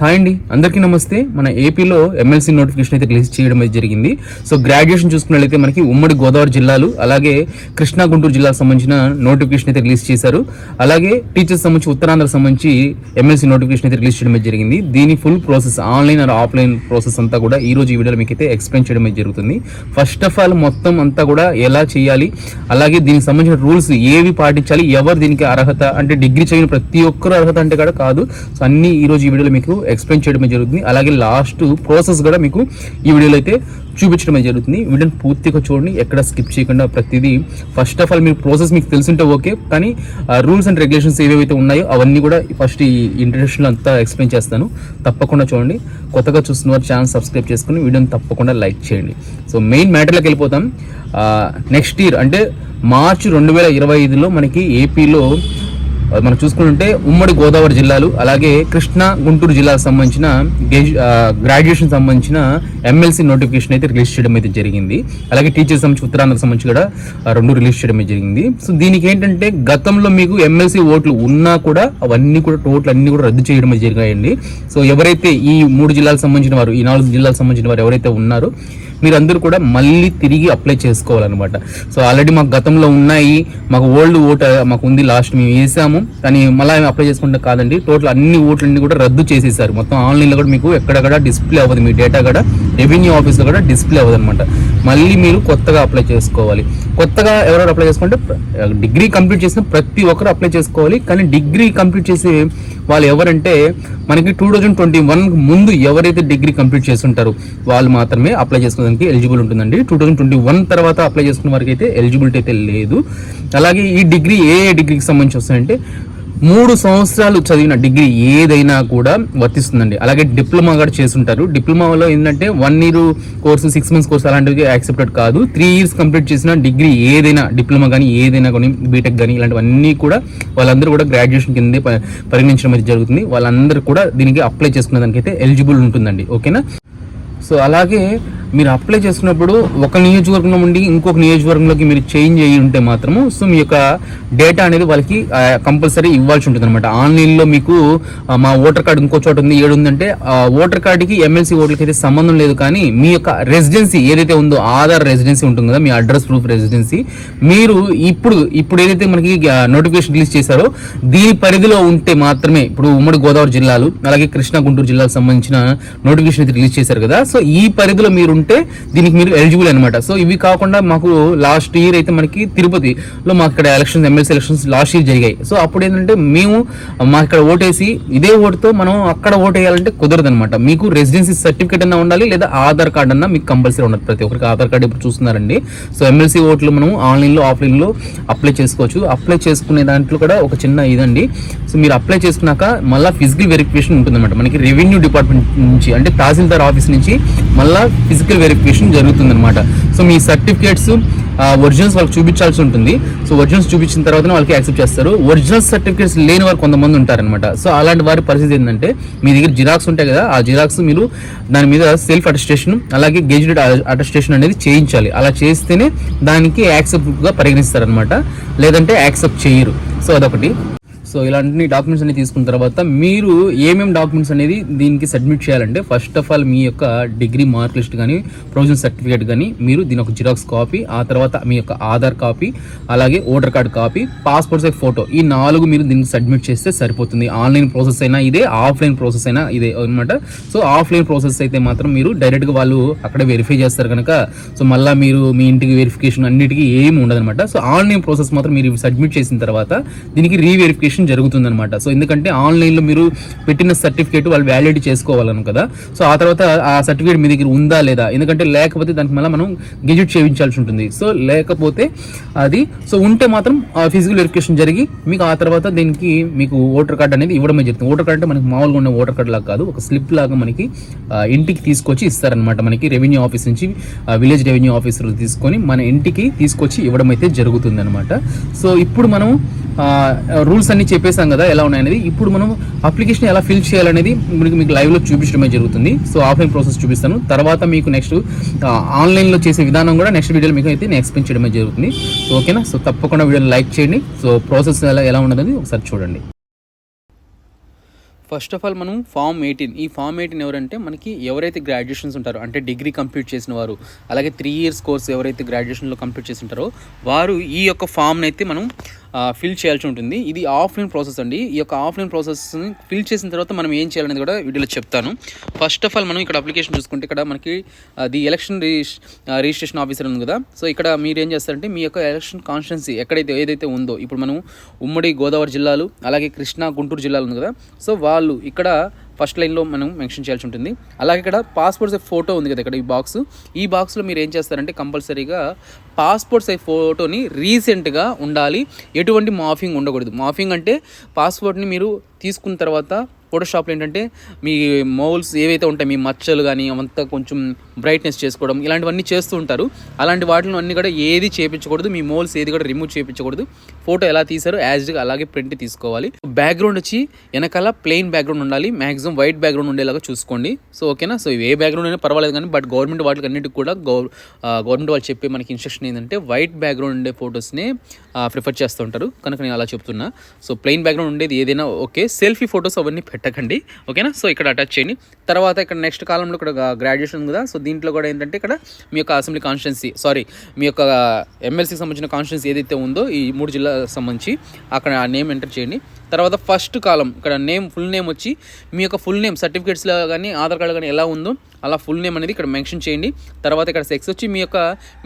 Hi అండి. అందరికీ నమస్తే. మన ఏపీలో ఎమ్మెల్సీ నోటిఫికేషన్ అయితే రిలీజ్ చేయడం అయితే జరిగింది. సో గ్రాడ్యుయేషన్ చూసుకున్నట్లయితే మనకి ఉమ్మడి గోదావరి జిల్లాలు అలాగే కృష్ణా గుంటూరు జిల్లాకు సంబంధించిన నోటిఫికేషన్ అయితే రిలీజ్ చేశారు. అలాగే టీచర్స్ సంబంధించి ఉత్తరాంధ్రకు సంబంధించి ఎమ్మెల్సీ నోటిఫికేషన్ అయితే రిలీజ్ చేయడం అయితే జరిగింది. దీని full process online or offline process అంతా కూడా ఈ రోజు ఈ వీడియోలో మీకు అయితే ఎక్స్ప్లెయిన్ చేయడం అయితే జరుగుతుంది. ఫస్ట్ ఆఫ్ ఆల్ మొత్తం అంతా కూడా ఎలా చేయాలి అలాగే దీనికి సంబంధించిన రూల్స్ ఏవి పాటించాలి ఎవరు దీనికి అర్హత అంటే డిగ్రీ చదివిన ప్రతి ఒక్కరు అర్హత అంటే కూడా కాదు. సో అన్ని ఈ రోజు ఈ వీడియోలో మీకు ఎక్స్ప్లెయిన్ చేయడం జరుగుతుంది. అలాగే లాస్ట్ ప్రాసెస్ కూడా మీకు ఈ వీడియోలో అయితే చూపించడం జరుగుతుంది. వీడియోని పూర్తిగా చూడండి. ఎక్కడ స్కిప్ చేయకుండా ప్రతిదీ ఫస్ట్ ఆఫ్ ఆల్ మీరు ప్రాసెస్ మీకు తెలిసింటే ఓకే కానీ రూల్స్ అండ్ రెగ్యులేషన్స్ ఏవేవైతే ఉన్నాయో అవన్నీ కూడా ఫస్ట్ ఈ ఇంట్రడక్షన్లో అంతా ఎక్స్ప్లెయిన్ చేస్తాను. తప్పకుండా చూడండి. కొత్తగా చూస్తున్న వారు ఛానల్ సబ్స్క్రైబ్ చేసుకుని వీడియోని తప్పకుండా లైక్ చేయండి. సో మెయిన్ మ్యాటర్లోకి వెళ్ళిపోతాం. నెక్స్ట్ ఇయర్ అంటే మార్చి రెండు వేల ఇరవై ఐదులో మనకి ఏపీలో మనం చూసుకుంటుంటే ఉమ్మడి గోదావరి జిల్లాలు అలాగే కృష్ణా గుంటూరు జిల్లాకు సంబంధించిన గ్రాడ్యుయేషన్ సంబంధించిన ఎమ్మెల్సీ నోటిఫికేషన్ అయితే రిలీజ్ చేయడం అయితే జరిగింది. అలాగే టీచర్స్ సంబంధించి ఉత్తరాంధ్రకు సంబంధించి కూడా రెండు రిలీజ్ చేయడం జరిగింది. సో దీనికి ఏంటంటే గతంలో మీకు ఎమ్మెల్సీ ఓట్లు ఉన్నా కూడా అవన్నీ కూడా టోటల్ అన్ని కూడా రద్దు చేయడం జరిగాయండి. సో ఎవరైతే ఈ మూడు జిల్లాలకు సంబంధించిన వారు ఈ నాలుగు జిల్లాలకు సంబంధించిన వారు ఎవరైతే ఉన్నారో మీరందరూ కూడా మళ్ళీ తిరిగి అప్లై చేసుకోవాలన్నమాట. సో ఆల్రెడీ మాకు గతంలో ఉన్నాయి మాకు ఓల్డ్ ఓట్ మాకు ఉంది లాస్ట్ మేము వేసాము. కానీ మళ్ళీ అప్లై చేసుకుంటే కాదండి. టోటల్ అన్ని ఓట్లన్నీ కూడా రద్దు చేసేసారు. మొత్తం ఆన్లైన్లో కూడా మీకు ఎక్కడక్కడ డిస్ప్లే అవ్వదు మీ డేటా కూడా. రెవెన్యూ ఆఫీస్లో కూడా డిస్ప్లే అవ్వదు అనమాట మళ్ళీ మీరు కొత్తగా అప్లై చేసుకోవాలి. కొత్తగా ఎవరెవరు అప్లై చేసుకుంటే డిగ్రీ కంప్లీట్ చేసిన ప్రతి ఒక్కరు అప్లై చేసుకోవాలి. కానీ డిగ్రీ కంప్లీట్ చేసి వాళ్ళు ఎవరంటే మనకి టూ థౌజండ్ ట్వంటీ వన్ ముందు ఎవరైతే డిగ్రీ కంప్లీట్ చేస్తుంటారో వాళ్ళు మాత్రమే అప్లై చేసుకోవడానికి ఎలిజిబుల్ ఉంటుందండి. టూ థౌజండ్ ట్వంటీ వన్ తర్వాత అప్లై చేసుకున్న వారికి అయితే ఎలిజిబిలిటీ అయితే లేదు. అలాగే ఈ డిగ్రీ ఏ ఏ డిగ్రీకి సంబంధించి వస్తాయంటే మూడు సంవత్సరాలు చదివిన డిగ్రీ ఏదైనా కూడా వర్తిస్తుందండి. అలాగే డిప్లొమా కూడా చేస్తుంటారు. డిప్లొమాలో ఏంటంటే one year course six months course అలాంటివి యాక్సెప్టెడ్ కాదు. త్రీ ఇయర్స్ కంప్లీట్ చేసిన డిగ్రీ ఏదైనా డిప్లొమా కానీ ఏదైనా కానీ బీటెక్ కానీ ఇలాంటివన్నీ కూడా వాళ్ళందరూ కూడా గ్రాడ్యుయేషన్ కింద పరిగణించడం అయితే జరుగుతుంది. వాళ్ళందరూ కూడా దీనికి అప్లై చేసుకున్న దానికైతే ఎలిజిబుల్ ఉంటుందండి ఓకేనా సో అలాగే మీరు అప్లై చేసినప్పుడు ఒక నియోజకవర్గం నుండి ఇంకొక నియోజకవర్గంలోకి మీరు చేంజ్ అయ్యి ఉంటే మాత్రము సో మీ యొక్క డేటా అనేది వాళ్ళకి కంపల్సరీ ఇవ్వాల్సి ఉంటుంది అనమాట ఆన్లైన్లో మీకు మా ఓటర్ కార్డు ఇంకో చోట ఉంది ఏడు ఉందంటే ఆ ఓటర్ కార్డుకి ఎమ్మెల్సీ ఓట్లకి అయితే సంబంధం లేదు కానీ మీ యొక్క రెసిడెన్సీ ఏదైతే ఉందో ఆధార్ రెసిడెన్సీ ఉంటుంది కదా మీ అడ్రస్ ప్రూఫ్ రెసిడెన్సీ మీరు ఇప్పుడు ఇప్పుడు ఏదైతే మనకి నోటిఫికేషన్ రిలీజ్ చేశారో దీని పరిధిలో ఉంటే మాత్రమే ఇప్పుడు ఉమ్మడి గోదావరి జిల్లాలు అలాగే కృష్ణా గుంటూరు జిల్లాకు సంబంధించిన నోటిఫికేషన్ అయితే రిలీజ్ చేశారు కదా సో ఈ పరిధిలో మీరు ఉంటే దీనికి మీరు ఎలిజిబుల్ అనమాట సో ఇవి కాకుండా మాకు లాస్ట్ ఇయర్ అయితే మనకి తిరుపతిలో మాకు ఇక్కడ elections MLC elections last year జరిగాయి. సో అప్పుడు ఏంటంటే మేము మాకు ఇక్కడ ఓటేసి ఇదే ఓటుతో మనం అక్కడ ఓటు వేయాలంటే కుదరదు అనమాట మీకు రెసిడెన్సీ సర్టిఫికేట్ అన్నా ఉండాలి లేదా ఆధార్ కార్డ్ అన్నా మీకు కంపల్సరీ ఉండదు ప్రతి ఒక్కరికి ఆధార్ కార్డ్ ఇప్పుడు చూస్తున్నారండి. సో ఎమ్మెల్సీ ఓట్లు మనం ఆన్లైన్లో ఆఫ్లైన్లో అప్లై చేసుకోవచ్చు. అప్లై చేసుకునే దాంట్లో కూడా ఒక చిన్న ఇదండి. సో మీరు అప్లై చేసుకున్నాక మళ్ళీ ఫిజికల్ వెరిఫికేషన్ ఉంటుందన్నమాట. మనకి రెవెన్యూ డిపార్ట్మెంట్ నుంచి అంటే తహసీల్దార్ ఆఫీస్ నుంచి మళ్ళీ ఫిజికల్ వెరిఫికేషన్ జరుగుతుందనమాట సో మీ సర్టిఫికేట్స్ ఒరిజినల్స్ వాళ్ళకి చూపించాల్సి ఉంటుంది. సో ఒరిజినల్స్ చూపించిన తర్వాత వాళ్ళకి యాక్సెప్ట్ చేస్తారు. ఒరిజినల్ సర్టిఫికేట్స్ లేని వారు కొంతమంది ఉంటారనమాట సో అలాంటి వారి పరిస్థితి ఏంటంటే మీ దగ్గర జిరాక్స్ ఉంటాయి కదా ఆ జిరాక్స్ మీరు దాని మీద సెల్ఫ్ అటెస్టేషన్ అలాగే గెజిటెడ్ అటెస్టేషన్ అనేది చేయించాలి. అలా చేస్తేనే దానికి యాక్సెప్ట్గా పరిగణిస్తారనమాట లేదంటే యాక్సెప్ట్ చేయరు. సో అదొకటి. సో ఇలాంటి డాక్యుమెంట్స్ అన్ని తీసుకున్న తర్వాత మీరు ఏమేమి డాక్యుమెంట్స్ అనేది దీనికి సబ్మిట్ చేయాలంటే ఫస్ట్ ఆఫ్ ఆల్ మీ యొక్క డిగ్రీ మార్క్ లిస్ట్ కానీ ప్రొవిజన్ సర్టిఫికేట్ కానీ మీరు దీని ఒక జిరాక్స్ కాపీ ఆ తర్వాత మీ యొక్క ఆధార్ కాపీ అలాగే voter card copy passport size photo ఈ నాలుగు మీరు దీనికి సబ్మిట్ చేస్తే సరిపోతుంది. ఆన్లైన్ ప్రాసెస్ అయినా ఇదే ఆఫ్లైన్ ప్రాసెస్ అయినా ఇదే అనమాట సో ఆఫ్లైన్ ప్రాసెస్ అయితే మాత్రం మీరు డైరెక్ట్గా వాళ్ళు అక్కడే వెరిఫై చేస్తారు కనుక. సో మళ్ళీ మీరు మీ ఇంటికి వెరిఫికేషన్ అన్నిటికీ ఏమి ఉండదన్నమాట. సో ఆన్లైన్ ప్రాసెస్ మాత్రం మీరు సబ్మిట్ చేసిన తర్వాత దీనికి రీవెరిఫికేషన్ జరుగుతుందన్నమాట. సో ఎందుకంటే ఆన్లైన్లో మీరు పెట్టిన సర్టిఫికేట్ వాళ్ళు వ్యాలిడిటీ చేసుకోవాలను కదా. సో ఆ తర్వాత ఆ సర్టిఫికేట్ మీ దగ్గర ఉందా లేదా? ఎందుకంటే లేకపోతే దానికి మళ్ళీ మనం గెజిట్ చేయించాల్సి ఉంటుంది. సో లేకపోతే అది సో ఉంటే మాత్రం ఫిజికల్ వెరిఫికేషన్ జరిగి మీకు ఆ తర్వాత దీనికి మీకు ఓటర్ కార్డ్ అనేది ఇవ్వడమే జరుగుతుంది. ఓటర్ కార్డ్ అంటే మనకి మామూలుగా ఉన్న ఓటర్ కార్డ్ లాగా కాదు. ఒక స్లిప్ లాగా మనకి ఇంటికి తీసుకొచ్చి ఇస్తారనమాట మనకి రెవెన్యూ ఆఫీస్ నుంచి విలేజ్ రెవెన్యూ ఆఫీసర్లు తీసుకొని మన ఇంటికి తీసుకొచ్చి ఇవ్వడం అయితే జరుగుతుంది అనమాట సో ఇప్పుడు మనం రూల్స్ అన్ని చెప్పేసాం కదా ఎలా ఉన్నాయనేది. ఇప్పుడు మనం అప్లికేషన్ ఎలా ఫిల్ చేయాలనేది మీకు మీకు లైవ్లో చూపించడమే జరుగుతుంది. సో ఆఫ్లైన్ ప్రాసెస్ చూపిస్తాను. తర్వాత మీకు నెక్స్ట్ ఆన్లైన్లో చేసే విధానం కూడా నెక్స్ట్ వీడియోలో మీకు అయితే నేను ఎక్స్ప్లెయిన్ చేయడమే జరుగుతుంది. సో ఓకేనా సో తప్పకుండా వీడియోని లైక్ చేయండి. సో ప్రాసెస్ ఎలా ఎలా ఉన్నదని ఒకసారి చూడండి. ఫస్ట్ ఆఫ్ ఆల్ మనం ఫామ్ ఎయిటీన్ ఈ ఫామ్ ఎయిటీన్ ఎవరంటే మనకి ఎవరైతే గ్రాడ్యుయేషన్స్ ఉంటారో అంటే డిగ్రీ కంప్లీట్ చేసిన వారు అలాగే త్రీ ఇయర్స్ కోర్స్ ఎవరైతే గ్రాడ్యుయేషన్లో కంప్లీట్ చేసి ఉంటారో వారు ఈ యొక్క ఫామ్ని అయితే మనం ఫిల్ చేయాల్సి ఉంటుంది. ఇది ఆఫ్లైన్ ప్రాసెస్ అండి. ఈ యొక్క ఆఫ్లైన్ ప్రాసెస్ని ఫిల్ చేసిన తర్వాత మనం ఏం చేయాలనేది కూడా వీడియోలో చెప్తాను. ఫస్ట్ ఆఫ్ ఆల్ మనం ఇక్కడ అప్లికేషన్ చూసుకుంటే ఇక్కడ మనకి ది ఎలక్షన్ రిజిస్ట్రేషన్ ఆఫీసర్ ఉంది కదా. సో ఇక్కడ మీరు ఏం చేస్తారంటే మీ యొక్క ఎలక్షన్ కాన్స్టిట్యున్సీ ఎక్కడైతే ఏదైతే ఉందో ఇప్పుడు మనం ఉమ్మడి గోదావరి జిల్లాలు అలాగే కృష్ణా గుంటూరు జిల్లాలు ఉంది కదా. సో వాళ్ళు ఇక్కడ ఫస్ట్ లైన్లో మనం మెన్షన్ చేయాల్సి ఉంటుంది. అలాగే ఇక్కడ పాస్పోర్ట్ సైజ్ ఫోటో ఉంది కదా ఇక్కడ ఈ బాక్స్ ఈ బాక్స్లో మీరు ఏం చేస్తారంటే కంపల్సరీగా పాస్పోర్ట్ సైజ్ ఫోటోని రీసెంట్గా ఉండాలి. ఎటువంటి మాఫింగ్ ఉండకూడదు. మాఫింగ్ అంటే పాస్పోర్ట్ని మీరు తీసుకున్న తర్వాత ఫోటోషాప్లో ఏంటంటే మీ మౌల్స్ ఏవైతే ఉంటాయి మీ మచ్చలు కానీ అవంతా కొంచెం బ్రైట్నెస్ చేసుకోవడం ఇలాంటివన్నీ చేస్తూ ఉంటారు. అలాంటి వాటిని అన్నీ కూడా ఏది చేయించకూడదు మీ మోల్స్ ఏది కూడా రిమూవ్ చేయించకూడదు ఫోటో ఎలా తీసారో యాజ్గా అలాగే ప్రింట్ తీసుకోవాలి. బ్యాక్గ్రౌండ్ వచ్చి వెనకాల ప్లెయిన్ బ్యాక్గ్రౌండ్ ఉండాలి మ్యాక్సిమం వైట్ బ్యాక్గ్రౌండ్ ఉండేలాగా చూసుకోండి. సో ఓకేనా సో ఏ బ్యాక్గ్రౌండ్ అయినా పర్వాలేదు కానీ బట్ గవర్నమెంట్ వాటికి అన్నిటికి కూడా గవర్ గవర్నమెంట్ వాళ్ళు చెప్పే మనకి ఇన్స్ట్రక్షన్ ఏంటంటే వైట్ బ్యాక్గ్రౌండ్ ఉండే ఫొటోస్నే ప్రిఫర్ చేస్తూ ఉంటారు. కనుక నేను అలా చెప్తున్నా. సో ప్లెయిన్ బ్యాక్గ్రౌండ్ ఉండేది ఏదైనా ఓకే సెల్ఫీ ఫొటోస్ అవన్నీ పెట్టకండి ఓకేనా? సో ఇక్కడ అటాచ్ చేయండి. తర్వాత ఇక్కడ నెక్స్ట్ కాలంలో ఇక్కడ గ్రాడ్యుయేషన్ కదా? సో దీంట్లో కూడా ఏంటంటే ఇక్కడ మీ యొక్క అసెంబ్లీ కాన్స్టిట్యున్సీ సారీ మీ యొక్క uh, ఎమ్మెల్సీకి సంబంధించిన కాన్స్టిట్యున్సీ ఏదైతే ఉందో ఈ మూడు జిల్లాలకు సంబంధించి అక్కడ ఆ నేమ్ ఎంటర్ చేయండి. తర్వాత ఫస్ట్ కాలం ఇక్కడ నేమ్ ఫుల్ నేమ్ వచ్చి మీ యొక్క ఫుల్ నేమ్ సర్టిఫికేట్స్లో కానీ ఆధార్ కార్డు కానీ ఎలా ఉందో అలా ఫుల్ నేమ్ అనేది ఇక్కడ మెన్షన్ చేయండి. తర్వాత ఇక్కడ సెక్స్ వచ్చి మీ యొక్క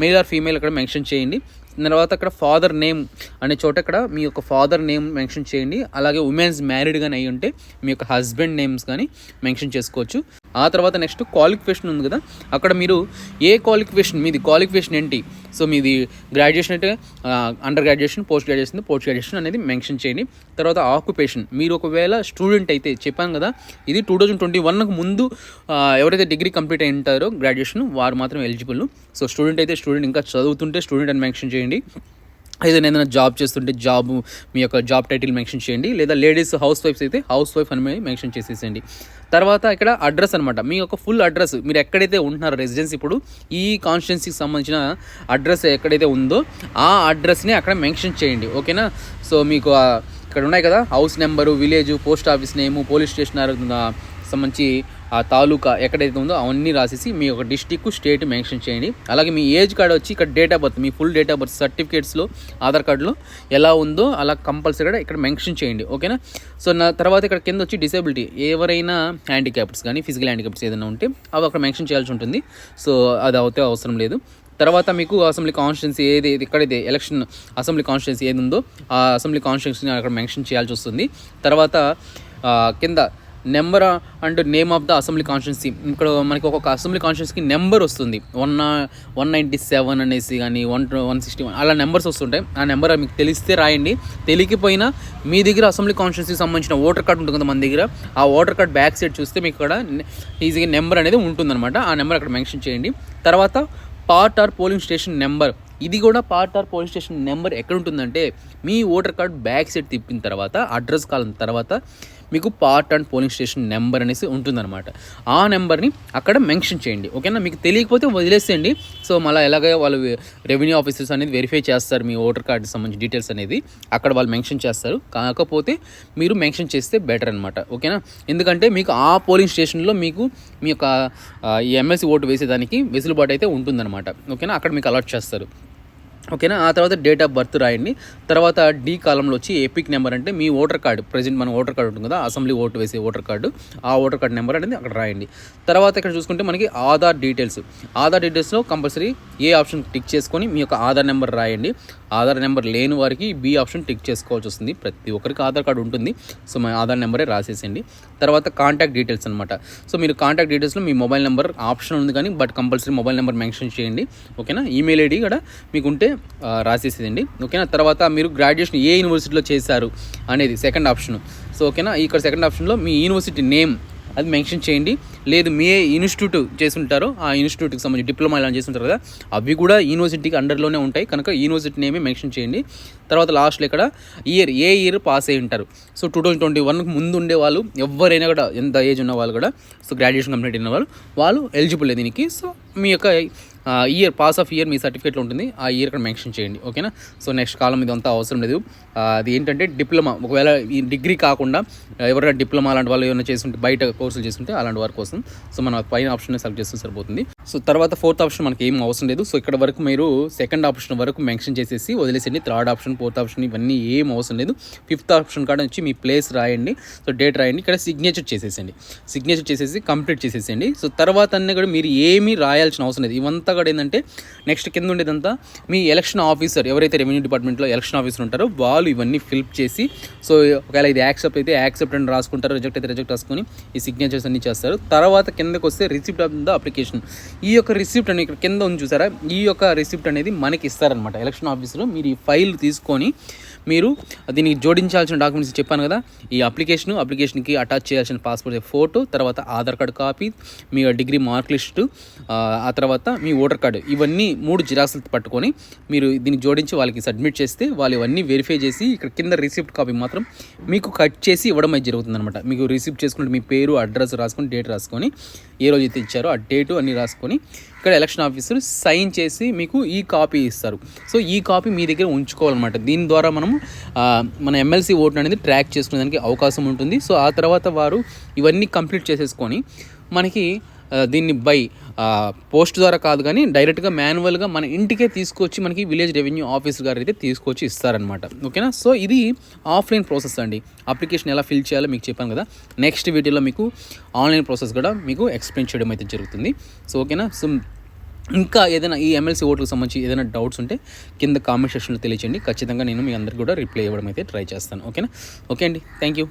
మెయిల్ ఆర్ ఫీమేల్ ఇక్కడ మెన్షన్ చేయండి. తర్వాత అక్కడ ఫాదర్ నేమ్ అనే చోట ఇక్కడ మీ యొక్క ఫాదర్ నేమ్ మెన్షన్ చేయండి. అలాగే ఉమెన్స్ మ్యారీడ్ కానీ అయి ఉంటే మీ యొక్క హస్బెండ్ నేమ్స్ కానీ మెన్షన్ చేసుకోవచ్చు. ఆ తర్వాత నెక్స్ట్ క్వాలిఫికేషన్ ఉంది కదా అక్కడ మీరు ఏ క్వాలిఫికేషన్ మీది క్వాలిఫికేషన్ ఏంటి? సో మీది గ్రాడ్యుయేషన్ అంటే under graduation post graduation post graduation అనేది మెన్షన్ చేయండి. తర్వాత ఆక్యుపేషన్. మీరు ఒకవేళ స్టూడెంట్ అయితే చెప్పాను కదా ఇది టూ థౌజండ్ ట్వంటీ వన్కు ముందు ఎవరైతే డిగ్రీ కంప్లీట్ అయి ఉంటారో గ్రాడ్యుయేషన్ వారు మాత్రం ఎలిజిబుల్. సో స్టూడెంట్ అయితే స్టూడెంట్ ఇంకా చదువుతుంటే స్టూడెంట్ అని మెన్షన్ చేయండి. ఏదైనా ఏదైనా జాబ్ చేస్తుంటే జాబ్ మీ యొక్క జాబ్ టైటిల్ మెన్షన్ చేయండి. లేదా లేడీస్ హౌస్ వైఫ్స్ అయితే హౌస్ వైఫ్ అని మెన్షన్ చేసేసేయండి. తర్వాత ఇక్కడ అడ్రస్ అనమాట మీ యొక్క ఫుల్ అడ్రస్ మీరు ఎక్కడైతే ఉంటున్నారో రెసిడెన్స్ ఇప్పుడు ఈ కాన్స్టిట్యున్సీకి సంబంధించిన అడ్రస్ ఎక్కడైతే ఉందో ఆ అడ్రస్ని అక్కడ మెన్షన్ చేయండి. ఓకేనా? సో మీకు ఇక్కడ ఉన్నాయి కదా? House number village post office name police station సంబంధించి ఆ తాలూకా ఎక్కడైతే ఉందో అవన్నీ రాసేసి మీ యొక్క డిస్టిక్ స్టేట్ మెన్షన్ చేయండి. అలాగే మీ ఏజ్ కార్డ్ వచ్చి ఇక్కడ డేట్ ఆఫ్ బర్త్ మీ ఫుల్ డేట్ ఆఫ్ బర్త్ సర్టిఫికేట్స్లో ఆధార్ కార్డులో ఎలా ఉందో అలా కంపల్సరీగా ఇక్కడ మెన్షన్ చేయండి. ఓకేనా? సో నా తర్వాత ఇక్కడ కింద వచ్చి డిసేబిలిటీ. ఎవరైనా హ్యాండిక్యాప్స్ కానీ ఫిజికల్ హ్యాండిక్యాప్స్ ఏదైనా ఉంటే అవి అక్కడ మెన్షన్ చేయాల్సి ఉంటుంది. సో అది అవుతే అవసరం లేదు. తర్వాత మీకు అసెంబ్లీ కాన్స్టిట్యున్సీ ఏది ఎక్కడైతే ఎలక్షన్ అసెంబ్లీ కాన్స్టిట్యున్సీ ఏది ఉందో ఆ అసెంబ్లీ కాన్స్టిట్యున్సీని అక్కడ మెన్షన్ చేయాల్సి వస్తుంది. తర్వాత కింద number and name of the assembly constituency ఇక్కడ మనకి ఒక్కొక్క అసెంబ్లీ కాన్స్టిట్యున్సీకి నెంబర్ వస్తుంది. వన్ వన్ నైంటీ సెవెన్ అనేసి కానీ వన్ వన్ సిక్స్టీ వన్ అలా నెంబర్స్ వస్తుంటాయి. ఆ నెంబర్ మీకు తెలిస్తే రాయండి. తెలియకపోయినా మీ దగ్గర అసెంబ్లీ కాన్స్టిట్యున్సీకి సంబంధించిన ఓటర్ కార్డు ఉంటుంది కదా మన దగ్గర. ఆ ఓటర్ కార్డ్ బ్యాక్ సైడ్ చూస్తే మీకు ఇక్కడ ఈజీగా నెంబర్ అనేది ఉంటుందన్నమాట. ఆ నెంబర్ అక్కడ మెన్షన్ చేయండి. తర్వాత part or polling station number. ఇది కూడా part or polling station number ఎక్కడ ఉంటుందంటే మీ ఓటర్ కార్డ్ బ్యాక్ సైడ్ తిప్పిన తర్వాత అడ్రస్ కాలం తర్వాత మీకు part and polling station number అనేసి ఉంటుందన్నమాట. ఆ నెంబర్ని అక్కడ మెన్షన్ చేయండి. ఓకేనా? మీకు తెలియకపోతే వదిలేసేయండి. సో మళ్ళీ ఎలాగ వాళ్ళు రెవెన్యూ ఆఫీసర్స్ అనేది వెరిఫై చేస్తారు మీ ఓటర్ కార్డు సంబంధించి డీటెయిల్స్ అనేది. అక్కడ వాళ్ళు మెన్షన్ చేస్తారు. కాకపోతే మీరు మెన్షన్ చేస్తే బెటర్ అనమాట ఓకేనా? ఎందుకంటే మీకు ఆ పోలింగ్ స్టేషన్లో మీకు మీ యొక్క ఈ ఎమ్మెల్సీ ఓటు వేసేదానికి వెసులుబాటు అయితే ఉంటుందన్నమాట. ఓకేనా? అక్కడ మీకు అలర్ట్ చేస్తారు. ఓకేనా? ఆ తర్వాత డేట్ ఆఫ్ బర్త్ రాయండి. తర్వాత డి కాలంలో వచ్చి ఎపిక్ నెంబర్ అంటే మీ ఓటర్ కార్డు ప్రజెంట్ మన ఓటర్ కార్డు ఉంటుంది కదా అసెంబ్లీ ఓటు వేసే ఓటర్ కార్డు ఆ ఓటర్ కార్డు నెంబర్ అనేది అక్కడ రాయండి. తర్వాత ఇక్కడ చూసుకుంటే మనకి ఆధార్ డీటెయిల్స్ ఆధార్ డీటెయిల్స్లో కంపల్సరీ ఏ ఆప్షన్ టిక్ చేసుకొని మీ యొక్క ఆధార్ నెంబర్ రాయండి. ఆధార్ నెంబర్ లేని వారికి బి ఆప్షన్ టిక్ చేసుకోవాల్సి వస్తుంది. ప్రతి ఒక్కరికి ఆధార్ కార్డు ఉంటుంది. సో మా ఆధార్ నెంబరే రాసేసేయండి. తర్వాత కాంటాక్ట్ డీటెయిల్స్ అనమాట సో మీరు కాంటాక్ట్ డీటెయిల్స్లో మీ మొబైల్ నెంబర్ ఆప్షన్ ఉంది కానీ but compulsory mobile number mention చేయండి. ఓకేనా? ఈమెయిల్ ఐడి కూడా మీకు ఉంటే రాసేసేదండి. ఓకేనా? తర్వాత మీరు గ్రాడ్యుయేషన్ ఏ యూనివర్సిటీలో చేశారు అనేది సెకండ్ ఆప్షన్ సో ఓకేనా? ఇక్కడ సెకండ్ ఆప్షన్లో మీ యూనివర్సిటీ నేమ్ అది మెన్షన్ చేయండి. లేదు మీ ఏ ఇన్స్టిట్యూట్ చేస్తుంటారో ఆ ఇన్స్టిట్యూట్కి సంబంధించి డిప్లొమా ఇలా చేస్తుంటారు కదా అవి కూడా యూనివర్సిటీకి అండర్లోనే ఉంటాయి. కనుక యూనివర్సిటీ నేమే మెన్షన్ చేయండి. తర్వాత లాస్ట్లో ఇక్కడ ఇయర్ ఏ ఇయర్ పాస్ అయి ఉంటారు. సో టూ థౌజండ్ ట్వంటీ వన్కి ముందు ఉండే వాళ్ళు ఎవరైనా కూడా ఎంత ఏజ్ ఉన్న వాళ్ళు కూడా సో గ్రాడ్యుయేషన్ కంప్లీట్ అయిన వాళ్ళు వాళ్ళు ఎలిజిబుల్ దీనికి. సో మీ యొక్క ఇయర్ పాస్ ఆఫ్ ఇయర్ మీ సర్టిఫికేట్లో ఉంటుంది. ఆ ఇయర్ ఇక్కడ మెన్షన్ చేయండి. ఓకేనా సో నెక్స్ట్ కాలం ఇది అంతా అవసరం లేదు. అది ఏంటంటే డిప్లొమా ఒకవేళ ఈ డిగ్రీ కాకుండా ఎవరైనా డిప్లొమా అలాంటి వాళ్ళు ఏమైనా చేస్తుంటే బయట కోర్సులు చేస్తుంటే అలాంటి వారి కోసం. సో మనం పైన ఆప్షన్ సెలెక్ట్ చేస్తే సరిపోతుంది. సో తర్వాత ఫోర్త్ ఆప్షన్ మనకి ఏం అవసరం లేదు. సో ఇక్కడ వరకు మీరు సెకండ్ ఆప్షన్ వరకు మెన్షన్ చేసేసి వదిలేసండి థర్డ్ ఆప్షన్ ఫోర్త్ ఆప్షన్ ఇవన్నీ ఏం అవసరం లేదు. ఫిఫ్త్ ఆప్షన్ కాడ వచ్చి మీ ప్లేస్ రాయండి. సో డేట్ రాయండి. ఇక్కడ సిగ్నేచర్ చేసేసండి సిగ్నేచర్ చేసేసి కంప్లీట్ చేసేసేయండి. సో తర్వాత అన్నీ కూడా మీరు ఏమీ రాయాల్సిన అవసరం లేదు. ఇవంతా కొత్తగా ఏంటంటే నెక్స్ట్ కింద ఉండేదంతా మీ ఎలక్షన్ ఆఫీసర్ ఎవరైతే రెవెన్యూ డిపార్ట్మెంట్లో ఎలక్షన్ ఆఫీసర్ ఉంటారో వాళ్ళు ఇవన్నీ ఫిల్ప్ చేసి సో ఒకవేళ ఇది యాక్సెప్ట్ అయితే యాక్సెప్ట్ అని రాసుకుంటారు రిజెక్ట్ అయితే రిజెక్ట్ రాసుకొని ఈ సిగ్నేచర్స్ అన్ని చేస్తారు. తర్వాత కిందకు వస్తే రిసిప్ట్ ఆఫ్ ద అప్లికేషన్ ఈ యొక్క రిసిప్ట్ అని ఇక్కడ కింద ఉంది చూసారా? ఈ యొక్క రిసిప్ట్ అనేది మనకి ఇస్తారనమాట ఎలక్షన్ ఆఫీసులో మీరు ఈ ఫైల్ తీసుకొని మీరు దీనికి జోడించాల్సిన డాక్యుమెంట్స్ చెప్పాను కదా ఈ అప్లికేషన్ అప్లికేషన్కి అటాచ్ చేయాల్సిన పాస్పోర్ట్ ఫోటో తర్వాత ఆధార్ కార్డు కాపీ మీ డిగ్రీ మార్క్ లిస్టు ఆ తర్వాత మీ ఓటర్ కార్డు ఇవన్నీ మూడు జిరాక్స్లు పట్టుకొని మీరు దీన్ని జోడించి వాళ్ళకి సబ్మిట్ చేస్తే వాళ్ళు ఇవన్నీ వెరిఫై చేసి ఇక్కడ కింద రిసిప్ట్ కాపీ మాత్రం మీకు కట్ చేసి ఇవ్వడం అయితే జరుగుతుంది అనమాట మీకు రిసిప్ట్ చేసుకుంటే మీ పేరు అడ్రస్ రాసుకొని డేట్ రాసుకొని ఏ రోజు అయితే ఇచ్చారో ఆ డేటు అన్ని రాసుకొని ఇక్కడ ఎలక్షన్ ఆఫీసర్ సైన్ చేసి మీకు ఈ కాపీ ఇస్తారు. సో ఈ కాపీ మీ దగ్గర ఉంచుకోవాలన్నమాట. దీని ద్వారా మనం మన ఎమ్మెల్సీ ఓటు అనేది ట్రాక్ చేసుకునేదానికి అవకాశం ఉంటుంది. సో ఆ తర్వాత వారు ఇవన్నీ కంప్లీట్ చేసేసుకొని మనకి దీన్ని బై పోస్ట్ ద్వారా కాదు కానీ డైరెక్ట్గా మాన్యువల్గా మన ఇంటికే తీసుకొచ్చి మనకి విలేజ్ రెవెన్యూ ఆఫీసర్ గారు అయితే తీసుకొచ్చి ఇస్తారనమాట ఓకేనా? సో ఇది ఆఫ్లైన్ ప్రాసెస్ అండి. అప్లికేషన్ ఎలా ఫిల్ చేయాలో మీకు చెప్పాను కదా. నెక్స్ట్ వీడియోలో మీకు ఆన్లైన్ ప్రాసెస్ కూడా మీకు ఎక్స్ప్లెయిన్ చేయడం అయితే జరుగుతుంది. సో ఓకేనా? సో ఇంకా ఏదైనా ఈ ఎమ్మెల్సీ ఓట్లకు సంబంధించి ఏదైనా డౌట్స్ ఉంటే కింద కామెంట్ సెక్షన్లో తెలియచేయండి. ఖచ్చితంగా నేను మీ అందరికీ కూడా రిప్లై ఇవ్వడం అయితే ట్రై చేస్తాను. ఓకేనా? ఓకే అండి. Thank you